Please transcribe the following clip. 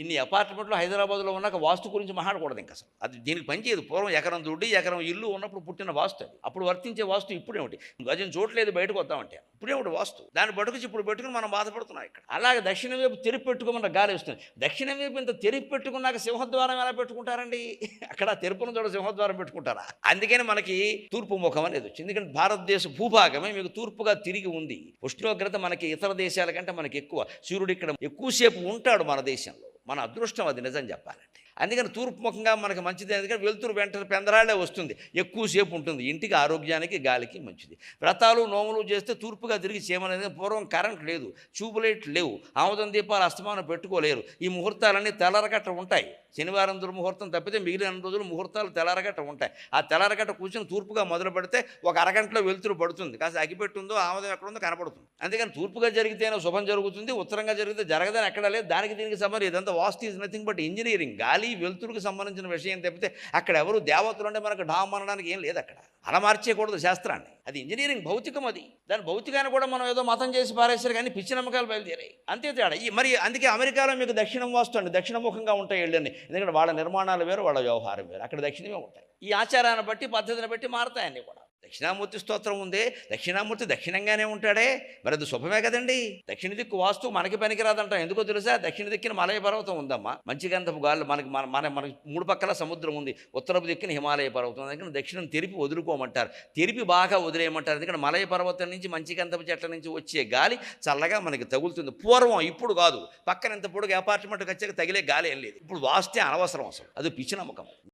ఇన్ని అపార్ట్మెంట్లు హైదరాబాద్లో ఉన్నాక వాస్తు గురించి మాట్లాడకూడదు ఇంకా అసలు. అది దీనికి పనిచేయదు పూర్వం ఎకరం దుడ్డి ఎకరం ఇల్లు ఉన్నప్పుడు పుట్టిన వాస్తు అది. అప్పుడు వర్తించే వాస్తు ఇప్పుడేమిటి గజం చూడలేదు బయటకు వద్దామంటే ఇప్పుడేమిటి వాస్తు. దాన్ని పట్టుకొచ్చి ఇప్పుడు పెట్టుకుని మనం బాధపడుతున్నాం ఇక్కడ. అలాగే దక్షిణ వైపు తెరిపి పెట్టుకోమన్న గాలి వస్తుంది. దక్షిణ వైపు ఇంత తెరిపి పెట్టుకున్నాక సింహద్వారం ఎలా పెట్టుకుంటారండి? అక్కడ తెరుపున చోట సింహద్వారం పెట్టుకుంటారా? అందుకని మనకి తూర్పు ముఖం అనేది వచ్చింది. ఎందుకంటే భారతదేశ భూభాగమే మీకు తూర్పుగా తిరిగి ఉంది. ఉష్ణోగ్రత మనకి ఇతర దేశాల కంటే మనకి ఎక్కువ. సూర్యుడు ఇక్కడ ఎక్కువసేపు ఉంటాడు మన దేశంలో. మన అదృష్టం అది నిజం చెప్పాలంటే అందుకని తూర్పు ముఖంగా మనకి మంచిది ఎందుకంటే వెలుతురు వెంటనే పెందరాళ్ళే వస్తుంది. ఎక్కువసేపు ఉంటుంది. ఇంటికి ఆరోగ్యానికి గాలికి మంచిది. వ్రతాలు నోములు చేస్తే తూర్పుగా తిరిగి చేయమనేది పూర్వం కరెంట్ లేదు. ట్యూబ్లైట్ లేవు. ఆముదం దీపాలు అస్తమానం పెట్టుకోలేరు. ఈ ముహూర్తాలన్నీ తెల్లరగట్ట ఉంటాయి. శనివారం దుర్ముహూర్తం తప్పితే మిగిలిన రోజులు ముహూర్తాలు తెల్లరగట్ట ఉంటాయి. ఆ తెల్లరగట్ట కూర్చొని తూర్పుగా మొదలు పెడితే ఒక అరగంటలో వెలుతురు పడుతుంది. కాస్త అగిపెట్టుందో ఆముదం ఎక్కడ ఉందో కనపడుతుంది. అందుకని తూర్పుగా జరిగితేనే శుభం జరుగుతుంది. ఉత్తరంగా జరిగితే జరగదని ఎక్కడ లేదు. దానికి దీనికి సంబంధం ఇదంతా vastu is nothing but engineering. గాలి వెలుతురుకు సంబంధించిన విషయం తప్పితే అక్కడ ఎవరు దేవతలు అంటే మనకు డామ్ అనడానికి ఏం లేదు అక్కడ. అలా మార్చేయకూడదు శాస్త్రాన్ని. అది ఇంజనీరింగ్ భౌతికం అది. దాని భౌతికాన్ని కూడా మనం ఏదో మతం చేసి పారేశారు కానీ పిచ్చి నమ్మకాలు బయలుదేరాయి. అంతే తేడా. ఈ మరి అందుకే అమెరికాలో మీకు దక్షిణం వాస్తు అండి. దక్షిణముఖంగా ఉంటాయి వెళ్ళని ఎందుకంటే వాళ్ళ నిర్మాణాలు వేరు వాళ్ళ వ్యవహారం వేరు. అక్కడ దక్షిణమే ఉంటాయి. ఈ ఆచారాన్ని బట్టి పద్ధతిని బట్టి మారతాయి అన్నీ కూడా. దక్షిణామూర్తి స్తోత్రం ఉందే. దక్షిణామూర్తి దక్షిణంగానే ఉంటాడే. మరి అది శుభమే కదండి. దక్షిణ దిక్కు వాస్తు మనకి పనికిరాదంటాం. ఎందుకో తెలుసా? దక్షిణ దిక్కున మలయ పర్వతం ఉందమ్మా. మంచి గంధపు గాలు మనకి మన మన మనకి మూడు పక్కల సముద్రం ఉంది. ఉత్తరపు దిక్కున హిమాలయ పర్వతం అందుకని దక్షిణం తెరిపి వదులుకోమంటారు. తెరిపి బాగా వదిలేయమంటారు. ఎందుకంటే మలయ పర్వతం నుంచి మంచి గంధపు చెట్ల నుంచి వచ్చే గాలి చల్లగా మనకి తగులుతుంది. పూర్వం ఇప్పుడు కాదు. పక్కన ఇంత పొడుగు అపార్ట్మెంట్కి వచ్చాక తగిలే గాలి ఏం లేదు. ఇప్పుడు వాస్తే అనవసరం అసలు. అది పిచ్చి నమ్మకం.